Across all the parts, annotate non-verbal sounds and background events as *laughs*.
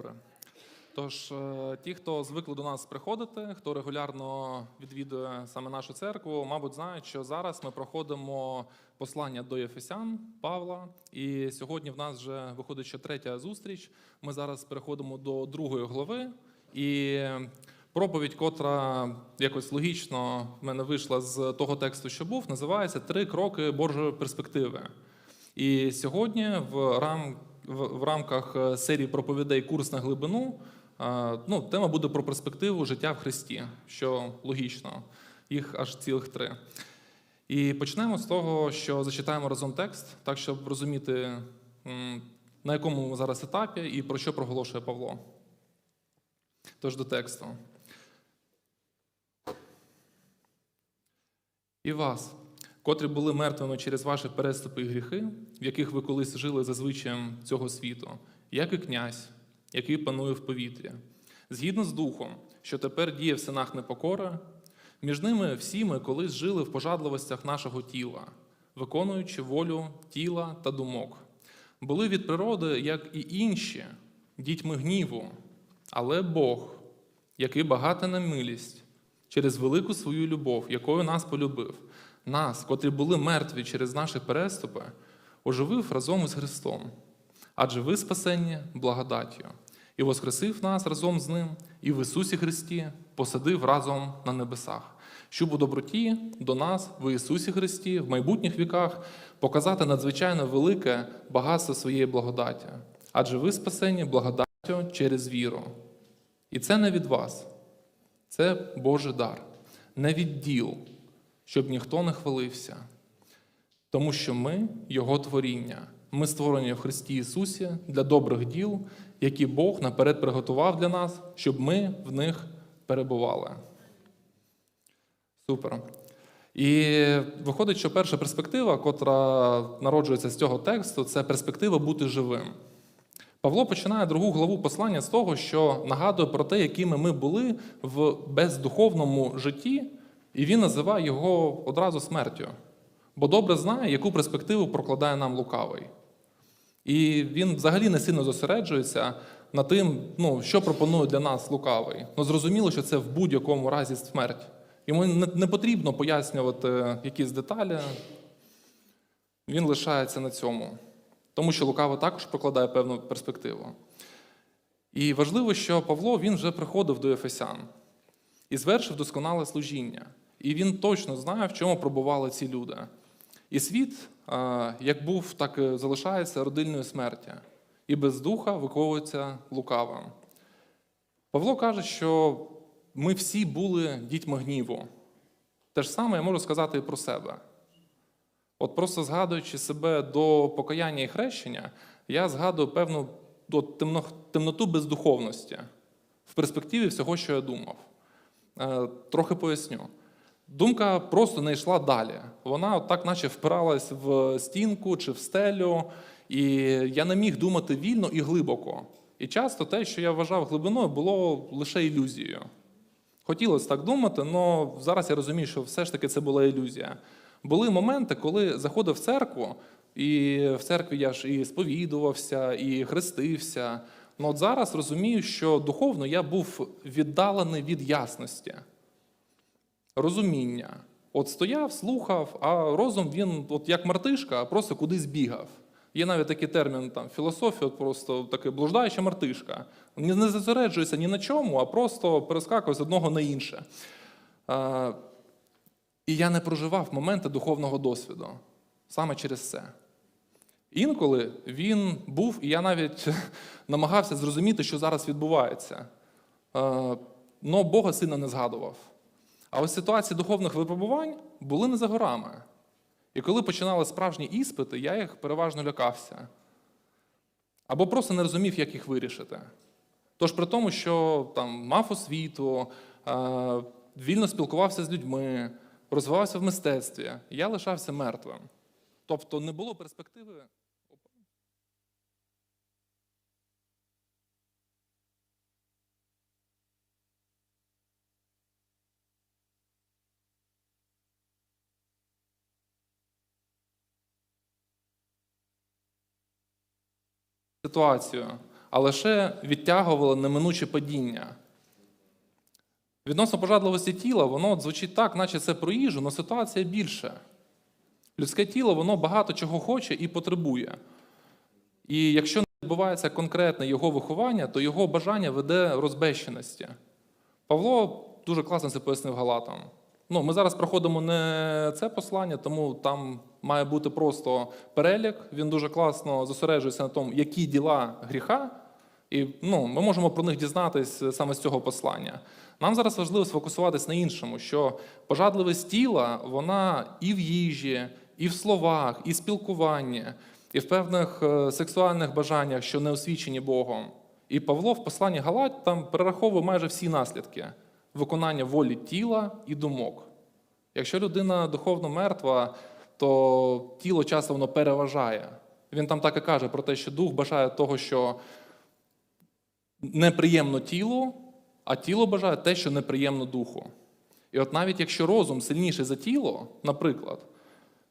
Добре. Тож, е, ті, хто звикли до нас приходити, хто регулярно відвідує саме нашу церкву, мабуть, знають, що зараз ми проходимо послання до Єфесян Павла. І сьогодні в нас вже виходить ще третя зустріч. Ми зараз переходимо до другої глави. І проповідь, котра якось логічно в мене вийшла з того тексту, що був, називається Три кроки Божої перспективи. І сьогодні в, рам, в, рамках е, серії проповідей Курс на глибину е, ну, тема буде про перспективу життя в Христі, що логічно, їх аж цілих три. І почнемо з того, що зачитаємо разом текст, так щоб розуміти, на якому ми зараз етапі і про що проголошує Павло. Тож до тексту. І вас, котрі були мертвими через ваші переступи і гріхи, в яких ви колись жили за звичаєм цього світу, як і князь, який панує в повітрі, згідно з духом, що тепер діє в синах непокори, між ними всі ми колись жили в пожадливостях нашого тіла, виконуючи волю тіла та думок. Були від природи, як і інші, дітьми гніву, але Бог, який багатий на милість, через велику свою любов, якою нас полюбив, нас, котрі були мертві через наші переступи, оживив разом із Христом. Адже ви спасені благодаттю, і воскресив нас разом з Ним, і в Ісусі Христі посадив разом на небесах, щоб у доброті до нас в Ісусі Христі в майбутніх віках показати надзвичайно велике багатство своєї благодаті. Адже ви спасені благодаттю через віру. І це не від вас, це Божий дар, не від діл, щоб ніхто не хвалився. Тому що ми Його творіння, ми створені в Христі Ісусі для добрих діл, які Бог наперед приготував для нас, щоб ми в них перебували. Супер. І виходить, що перша перспектива, котра народжується з цього тексту, це перспектива бути живим. Павло починає другу главу послання з того, що нагадує про те, якими ми були в бездуховному житті, і він називає його одразу смертю. Бо добре знає, яку перспективу прокладає нам лукавий. І він взагалі не сильно зосереджується на тим, ну, що пропонує для нас лукавий. Ну, зрозуміло, що це в будь-якому разі смерть. Йому не, потрібно пояснювати якісь деталі. Він лишається на цьому. Тому що лукаво також прокладає певну перспективу. І важливо, що Павло він вже приходив до Ефесян і звершив досконале служіння. І він точно знає, в чому пробували ці люди. І світ, як був, так і залишається родильною смерті, і без духа виховується лукавим. Павло каже, що ми всі були дітьми гніву. Те ж саме я можу сказати і про себе. От просто згадуючи себе до покаяння і хрещення, я згадую певну темно, темноту бездуховності в перспективі всього, що я думав. Е, трохи поясню. Думка просто не йшла далі. Вона от так наче впиралась в стінку чи в стелю, і я не міг думати вільно і глибоко. І часто те, що я вважав глибиною, було лише ілюзією. Хотілося так думати, але зараз я розумію, що все ж таки це була ілюзія. Були моменти, коли заходив в церкву, і в церкві я ж і сповідувався, і хрестився. Ну от зараз розумію, що духовно я був віддалений від ясності, розуміння. От стояв, слухав, а розум він, от як мартишка, просто кудись бігав. Є навіть такий термін там філософія, от просто таке блуждаюча мартишка. Не зосереджується ні на чому, а просто перескакує з одного на інше. А, і я не проживав моменти духовного досвіду саме через це. Інколи він був, і я навіть *laughs* намагався зрозуміти, що зараз відбувається. Але Бога сильно не згадував. А ось ситуації духовних випробувань були не за горами. І коли починали справжні іспити, я їх переважно лякався. Або просто не розумів, як їх вирішити. Тож при тому, що там мав освіту, е, вільно спілкувався з людьми, розвивався в мистецтві, я лишався мертвим. Тобто не було перспективи. Ситуацію. а лише відтягували неминуче падіння. Відносно пожадливості тіла, воно звучить так, наче це про їжу, але ситуація більше. Людське тіло воно багато чого хоче і потребує. І якщо не відбувається конкретне його виховання, то його бажання веде розбещеності. Павло дуже класно це пояснив Галатам. Ну, ми зараз проходимо не це послання, тому там має бути просто перелік. Він дуже класно зосереджується на тому, які діла гріха, і ну, ми можемо про них дізнатись саме з цього послання. Нам зараз важливо сфокусуватись на іншому, що пожадливість тіла, вона і в їжі, і в словах, і в спілкуванні, і в певних е, сексуальних бажаннях, що не освічені Богом. І Павло в посланні Галат там перераховує майже всі наслідки виконання волі тіла і думок. Якщо людина духовно мертва, то тіло часто воно переважає. Він там так і каже про те, що дух бажає того, що неприємно тілу, а тіло бажає те, що неприємно духу. І от навіть якщо розум сильніший за тіло, наприклад,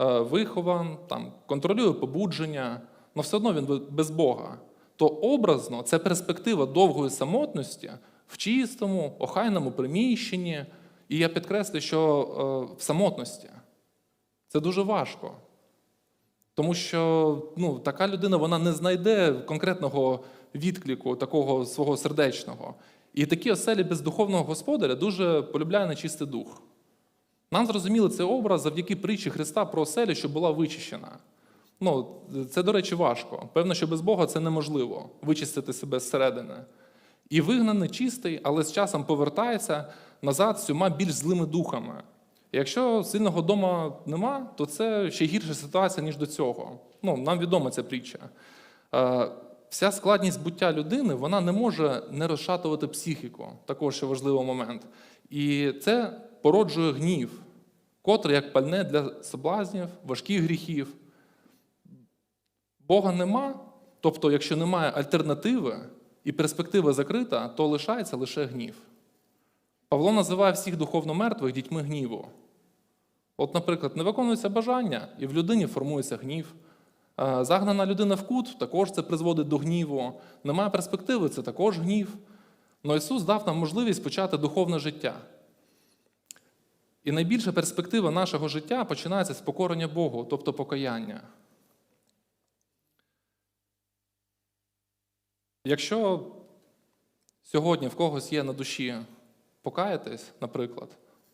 е, вихован, там, контролює побудження, але все одно він без Бога, то образно це перспектива довгої самотності в чистому, охайному приміщенні. І я підкреслю, що е, в самотності це дуже важко. Тому що ну, така людина вона не знайде конкретного відклику, такого свого сердечного. І такі оселі без духовного господаря дуже полюбляє нечистий дух. Нам зрозуміли цей образ завдяки притчі Христа про оселю, що була вичищена. Ну, Це, до речі, важко. Певно, що без Бога це неможливо вичистити себе зсередини. І вигнаний чистий, але з часом повертається назад з всіма більш злими духами. Якщо сильного дома нема, то це ще гірша ситуація, ніж до цього. Ну, Нам відома ця притча. Е, Вся складність буття людини вона не може не розшатувати психіку, також ще важливий момент. І це породжує гнів, котрий як пальне для соблазнів, важких гріхів. Бога нема, тобто, якщо немає альтернативи і перспектива закрита, то лишається лише гнів. Павло називає всіх духовно мертвих дітьми гніву. От, наприклад, не виконується бажання, і в людині формується гнів. Е, Загнана людина в кут, також це призводить до гніву. Немає перспективи, це також гнів. Но Ісус дав нам можливість почати духовне життя. І найбільша перспектива нашого життя починається з покорення Богу, тобто покаяння. Якщо сьогодні в когось є на душі покаятись, наприклад,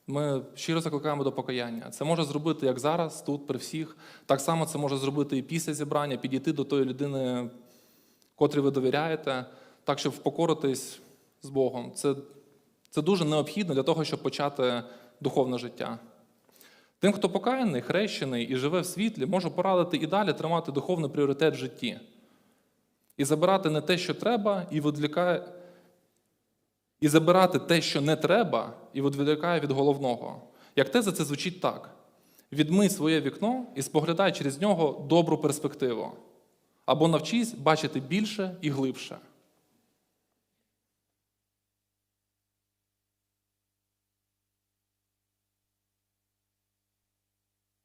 ми щиро закликаємо до покаяння. Це може зробити як зараз, тут, при всіх. Так само це може зробити і після зібрання, підійти до тої людини, котрій ви довіряєте, так, щоб впокоритись з Богом. Це, Це дуже необхідно для того, щоб почати духовне життя. Тим, хто покаяний, хрещений і живе в світлі, можу порадити і далі тримати духовний пріоритет в житті. І забирати не те, що треба, і відвлікає, і забирати те, що не треба, і відволікає від головного. Як теза, це звучить так: відмий своє вікно і споглядай через нього добру перспективу. Або навчись бачити більше і глибше.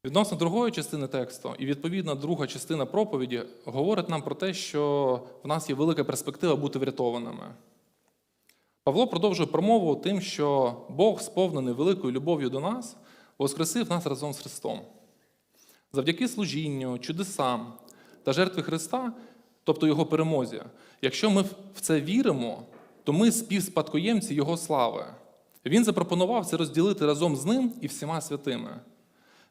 Відносно другої частини тексту, і відповідно друга частина проповіді говорить нам про те, що в нас є велика перспектива бути врятованими. Павло продовжує промову тим, що Бог, сповнений великою любов'ю до нас, воскресив нас разом з Христом. Завдяки служінню, чудесам та жертві Христа, тобто Його перемозі, якщо ми в це віримо, то ми співспадкоємці Його слави. Він запропонував це розділити разом з ним і всіма святими.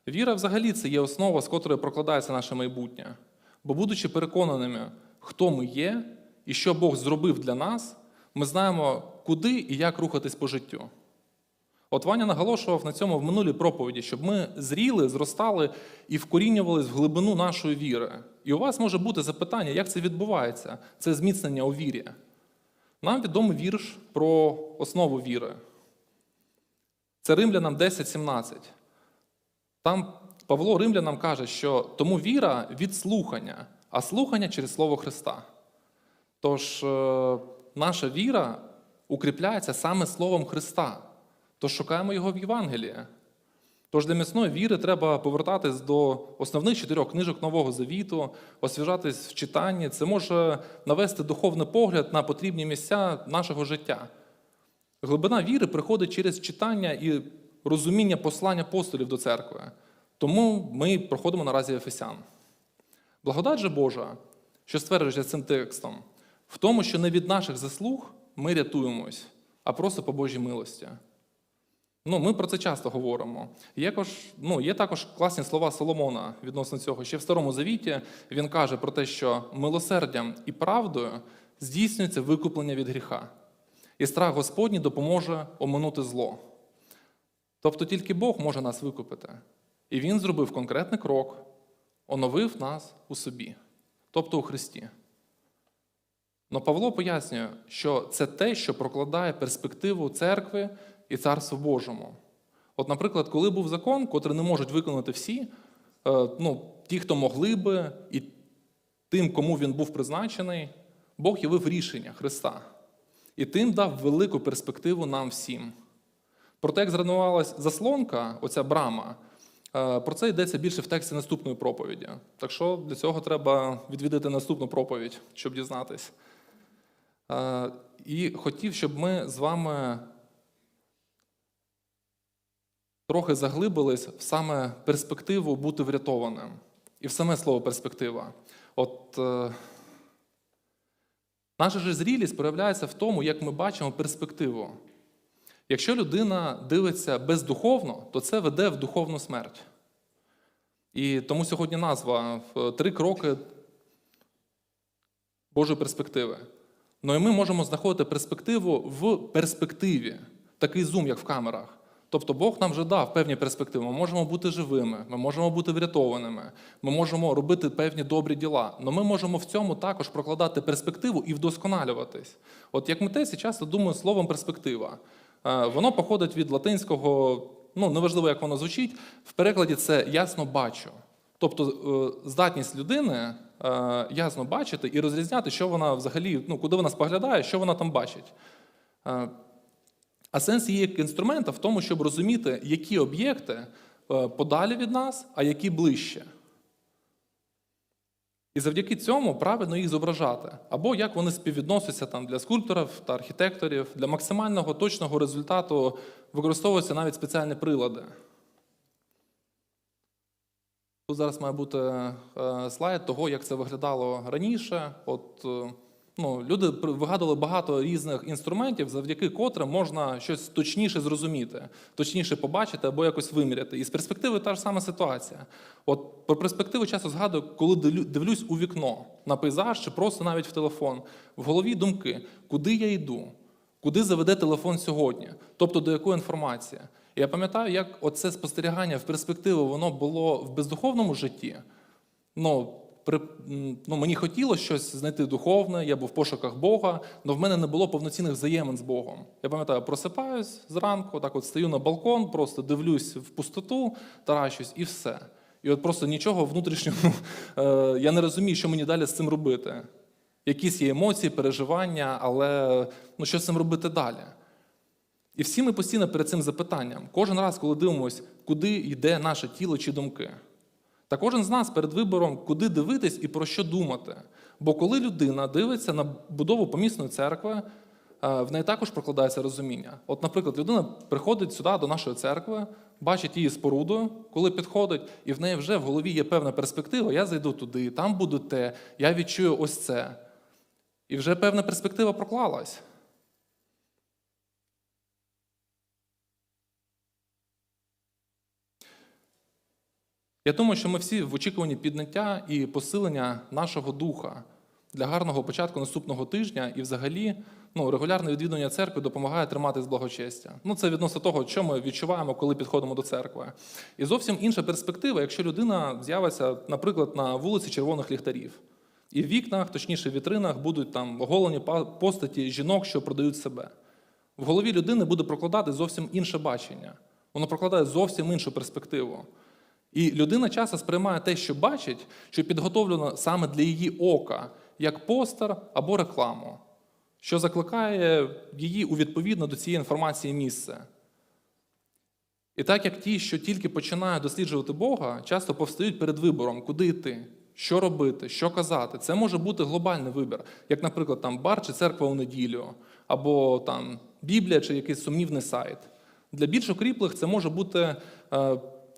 Віра взагалі це є основа, з котрої прокладається наше майбутнє. Бо, будучи переконаними, хто ми є і що Бог зробив для нас, ми знаємо, куди і як рухатись по життю. От Ваня наголошував на цьому в минулій проповіді, щоб ми зріли, зростали і вкорінювались в глибину нашої віри. І у вас може бути запитання, як це відбувається, це зміцнення у вірі. Нам відомий вірш про основу віри. Це Римлянам 10.17. Там Павло Римлянам каже, що тому віра від слухання, а слухання через Слово Христа. Тож е, наша віра укріпляється саме Словом Христа, тож шукаємо Його в Євангелії. Тож для міцної віри треба повертатись до основних чотирьох книжок Нового Завіту, освіжатись в читанні. Це може навести духовний погляд на потрібні місця нашого життя. Глибина віри приходить через читання і розуміння послань апостолів до церкви. Тому ми проходимо наразі Ефесян. Благодать же Божа, що стверджується цим текстом, в тому, що не від наших заслуг ми рятуємось, а просто по Божій милості. Ну, ми про це часто говоримо. Є, ну, є також класні слова Соломона відносно цього. Ще в Старому Завіті він каже про те, що милосердям і правдою здійснюється викуплення від гріха, і страх Господній допоможе оминути зло. Тобто тільки Бог може нас викупити. І Він зробив конкретний крок, оновив нас у собі, тобто у Христі. Но Павло пояснює, що це те, що прокладає перспективу церкви і Царству Божому. От, наприклад, коли був закон, котрий не можуть виконати всі, е, ну, ті, хто могли би, і тим, кому він був призначений, Бог явив рішення Христа. І тим дав велику перспективу нам всім. Про те, як зруйнувалась заслонка, оця брама, е, про це йдеться більше в тексті наступної проповіді. Так що для цього треба відвідати наступну проповідь, щоб дізнатись. Е, І хотів, щоб ми з вами трохи заглибились в саме перспективу бути врятованим. І в саме слово перспектива. От е, наша ж зрілість проявляється в тому, як ми бачимо перспективу. Якщо людина дивиться бездуховно, то це веде в духовну смерть. І тому сьогодні назва в три кроки Божої перспективи. Ну і ми можемо знаходити перспективу в перспективі, такий зум, як в камерах. Тобто Бог нам вже дав певні перспективи. Ми можемо бути живими, ми можемо бути врятованими, ми можемо робити певні добрі діла. Але ми можемо в цьому також прокладати перспективу і вдосконалюватись. От як митець, я часто думаю словом перспектива. Е, Воно походить від латинського, ну неважливо, як воно звучить, в перекладі це ясно бачу. Тобто е, здатність людини е, ясно бачити і розрізняти, що вона взагалі, ну, куди вона споглядає, що вона там бачить. А сенс її як інструмента в тому, щоб розуміти, які об'єкти подалі від нас, а які ближче. І завдяки цьому правильно їх зображати, або як вони співвідносяться там для скульпторів та архітекторів, для максимального точного результату використовуються навіть спеціальні прилади. Тут зараз має бути е, слайд того, як це виглядало раніше. От, е, ну, люди вигадували багато різних інструментів, завдяки котрим можна щось точніше зрозуміти, точніше побачити або якось виміряти. І з перспективи та ж сама ситуація. От про перспективу часто згадую, коли дивлюсь у вікно на пейзаж чи просто навіть в телефон. В голові думки, куди я йду, куди заведе телефон сьогодні, тобто до якої інформації. Я пам'ятаю, як оце спостерігання в перспективу воно було в бездуховному житті. Ну, при, ну, мені хотілося щось знайти духовне, я був в пошуках Бога, але в мене не було повноцінних взаємин з Богом. Я пам'ятаю, просипаюсь зранку, так от стою на балкон, просто дивлюсь в пустоту, таращусь і все. І от просто нічого внутрішнього *laughs* е, я не розумію, що мені далі з цим робити. Якісь є емоції, переживання, але ну, що з цим робити далі? І всі ми постійно перед цим запитанням. Кожен раз, коли дивимося, куди йде наше тіло чи думки. Та кожен з нас перед вибором, куди дивитись і про що думати. Бо коли людина дивиться на будову помісної церкви, е, в неї також прокладається розуміння. От, наприклад, людина приходить сюди до нашої церкви, бачить її спорудою, коли підходить, і в неї вже в голові є певна перспектива: я зайду туди, там буде те, я відчую ось це. І вже певна перспектива проклалась. Я думаю, що ми всі в очікуванні підняття і посилення нашого духа для гарного початку наступного тижня і взагалі ну, регулярне відвідування церкви допомагає триматись благочестя. Ну, це відносно того, що ми відчуваємо, коли підходимо до церкви. І зовсім інша перспектива, якщо людина з'явиться, наприклад, на вулиці червоних ліхтарів. І в вікнах, точніше, в вітринах, будуть там оголені постаті жінок, що продають себе. В голові людини буде прокладати зовсім інше бачення. Воно прокладає зовсім іншу перспективу. І людина часто сприймає те, що бачить, що підготовлено саме для її ока, як постер або рекламу, що закликає її у відповідно до цієї інформації місце. І так як ті, що тільки починають досліджувати Бога, часто повстають перед вибором, куди йти, що робити, що казати. Це може бути глобальний вибір, як, наприклад, там бар чи церква у неділю, або там Біблія чи якийсь сумнівний сайт. Для більш окріплих це може бути е,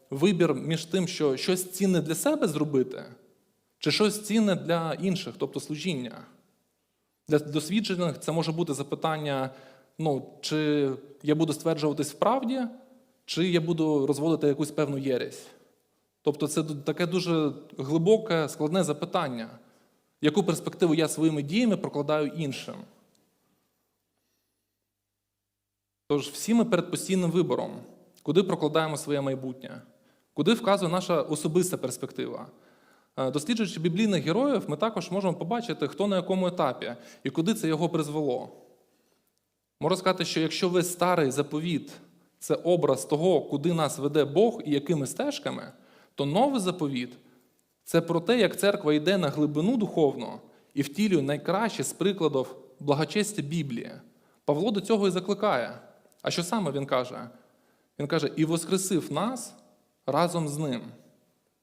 вибір між тим, що щось цінне для себе зробити, чи щось цінне для інших, тобто служіння. Для досвідчених це може бути запитання: ну, чи я буду стверджуватись в правді, чи я буду розводити якусь певну єресь. Тобто це таке дуже глибоке, складне запитання, яку перспективу я своїми діями прокладаю іншим. Тож всі ми перед постійним вибором, куди прокладаємо своє майбутнє, куди вказує наша особиста перспектива. Е, Досліджуючи біблійних героїв, ми також можемо побачити, хто на якому етапі і куди це його призвело. Можу сказати, що якщо весь старий заповіт це образ того, куди нас веде Бог і якими стежками, то новий заповіт це про те, як церква йде на глибину духовну і втілює найкраще з прикладів благочестя Біблії. Павло до цього і закликає. А що саме він каже? Він каже: і воскресив нас разом з ним,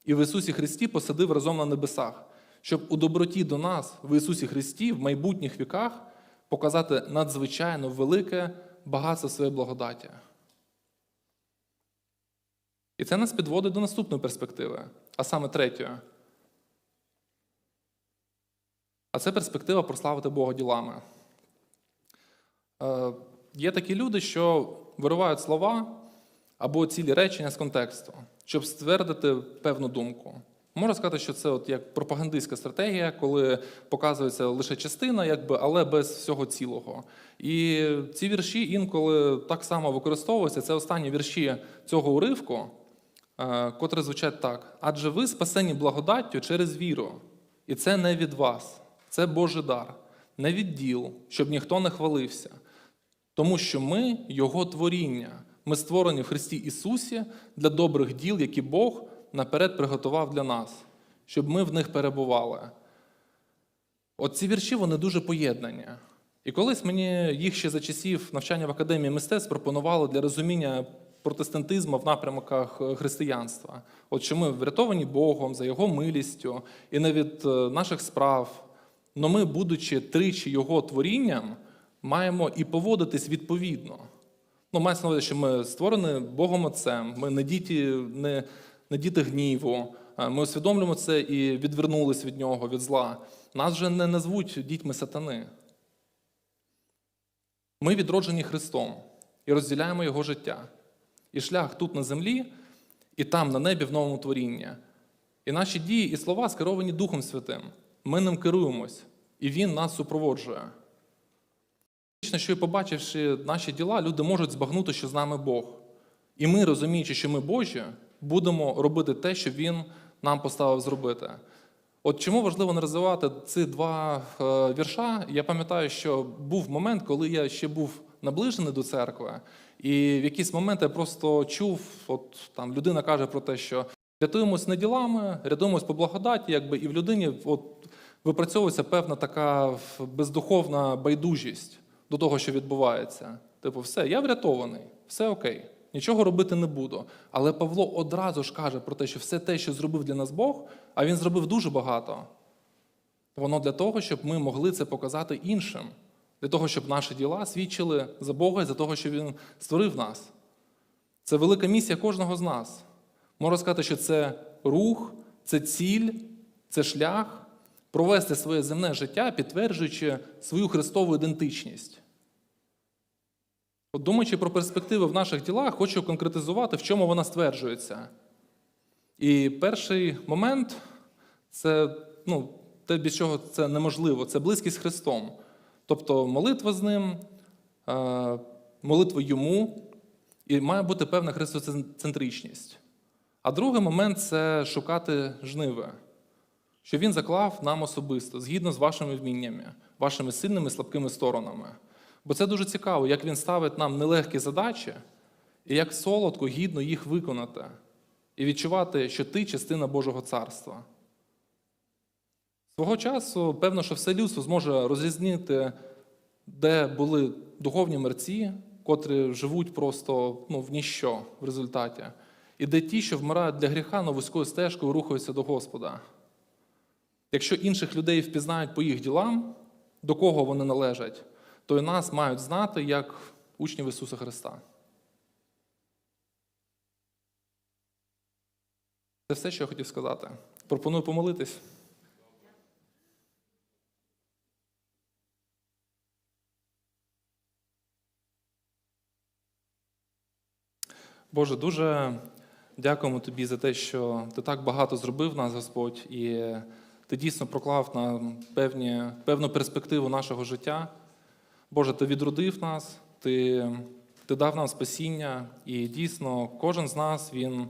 і в Ісусі Христі посадив разом на небесах, щоб у доброті до нас в Ісусі Христі в майбутніх віках показати надзвичайно велике багатство своєї благодаті. І це нас підводить до наступної перспективи, а саме третьої. А це перспектива прославити Бога ділами. Е, Є такі люди, що виривають слова або цілі речення з контексту, щоб ствердити певну думку. Можна сказати, що це от як пропагандистська стратегія, коли показується лише частина, якби, але без всього цілого. І ці вірші інколи так само використовуються. Це останні вірші цього уривку, е, котрі звучать так: адже ви спасені благодаттю через віру, і це не від вас, це Божий дар, не від діл, щоб ніхто не хвалився. Тому що ми Його творіння, ми створені в Христі Ісусі для добрих діл, які Бог наперед приготував для нас, щоб ми в них перебували. От ці вірші вони дуже поєднані. І колись мені їх ще за часів навчання в Академії мистецтв пропонували для розуміння протестантизму в напрямках е, християнства. От що ми врятовані Богом за Його милістю і не від е, наших справ. Но ми, будучи тричі Його творінням, маємо і поводитись відповідно. Ну, мається на увазі, що ми створені Богом Отцем, ми не діти, не, не діти гніву, ми усвідомлюємо це і відвернулись від нього, від зла. Нас вже не назвуть дітьми сатани. Ми відроджені Христом і розділяємо Його життя. І шлях тут на землі, і там, на небі, в новому творінні. І наші дії і слова скеровані Духом Святим. Ми ним керуємось, і Він нас супроводжує. Фактично, що і побачивши наші діла, люди можуть збагнути, що з нами Бог. І ми, розуміючи, що ми Божі, будемо робити те, що Він нам поставив зробити. От чому важливо не розвивати ці два е, вірша? Я пам'ятаю, що був момент, коли я ще був наближений до церкви, і в якийсь момент я просто чув, от там людина каже про те, що рятуємось не ділами, рятуємось по благодаті, якби і в людині от, випрацьовується певна така бездуховна байдужість до того, що відбувається. Типу, все, я врятований, все окей, нічого робити не буду. Але Павло одразу ж каже про те, що все те, що зробив для нас Бог, а він зробив дуже багато. Воно для того, щоб ми могли це показати іншим, для того, щоб наші діла свідчили за Бога і за того, що Він створив нас. Це велика місія кожного з нас. Можна сказати, що це рух, це ціль, це шлях провести своє земне життя, підтверджуючи свою христову ідентичність. Думаючи про перспективи в наших ділах, хочу конкретизувати, в чому вона стверджується. І перший момент це ну, те, без чого це неможливо, це близькість з Христом. Тобто молитва з Ним, е, молитва йому, і має бути певна христоцентричність. А другий момент це шукати жниви, що він заклав нам особисто, згідно з вашими вміннями, вашими сильними слабкими сторонами. Бо це дуже цікаво, як він ставить нам нелегкі задачі, і як солодко, гідно їх виконати, і відчувати, що ти частина Божого царства. Свого часу, певно, що все людство зможе розрізнити, де були духовні мерці, котрі живуть просто ну, в ніщо в результаті. І де ті, що вмирають для гріха, но вузькою стежкою рухаються до Господа. Якщо інших людей впізнають по їх ділам, до кого вони належать, то і нас мають знати як учнів Ісуса Христа. Це все, що я хотів сказати. Пропоную помолитись. Боже, дуже дякуємо Тобі за те, що Ти так багато зробив нас, Господь, і Ти дійсно проклав нам певні, певну перспективу нашого життя. Боже, Ти відродив нас, Ти, ти дав нам спасіння, і дійсно кожен з нас, він,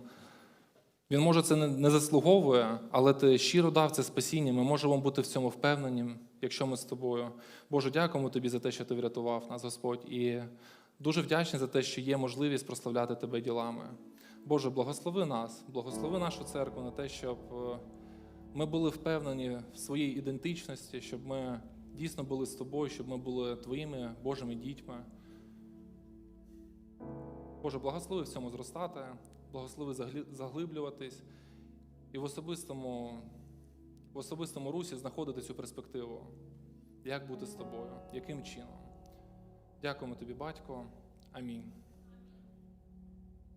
він може це не, заслуговує, але Ти щиро дав це спасіння. Ми можемо бути в цьому впевнені, якщо ми з тобою. Боже, дякуємо Тобі за те, що Ти врятував нас, Господь. І дуже вдячні за те, що є можливість прославляти Тебе ділами. Боже, благослови нас, благослови нашу церкву на те, щоб е, ми були впевнені в своїй ідентичності, щоб ми дійсно були з тобою, щоб ми були твоїми Божими дітьми. Боже, благослови в цьому зростати, благослови заглиблюватись і в особистому, в особистому русі знаходити цю перспективу. Як бути з тобою, яким чином. Дякуємо тобі, батько. Амінь.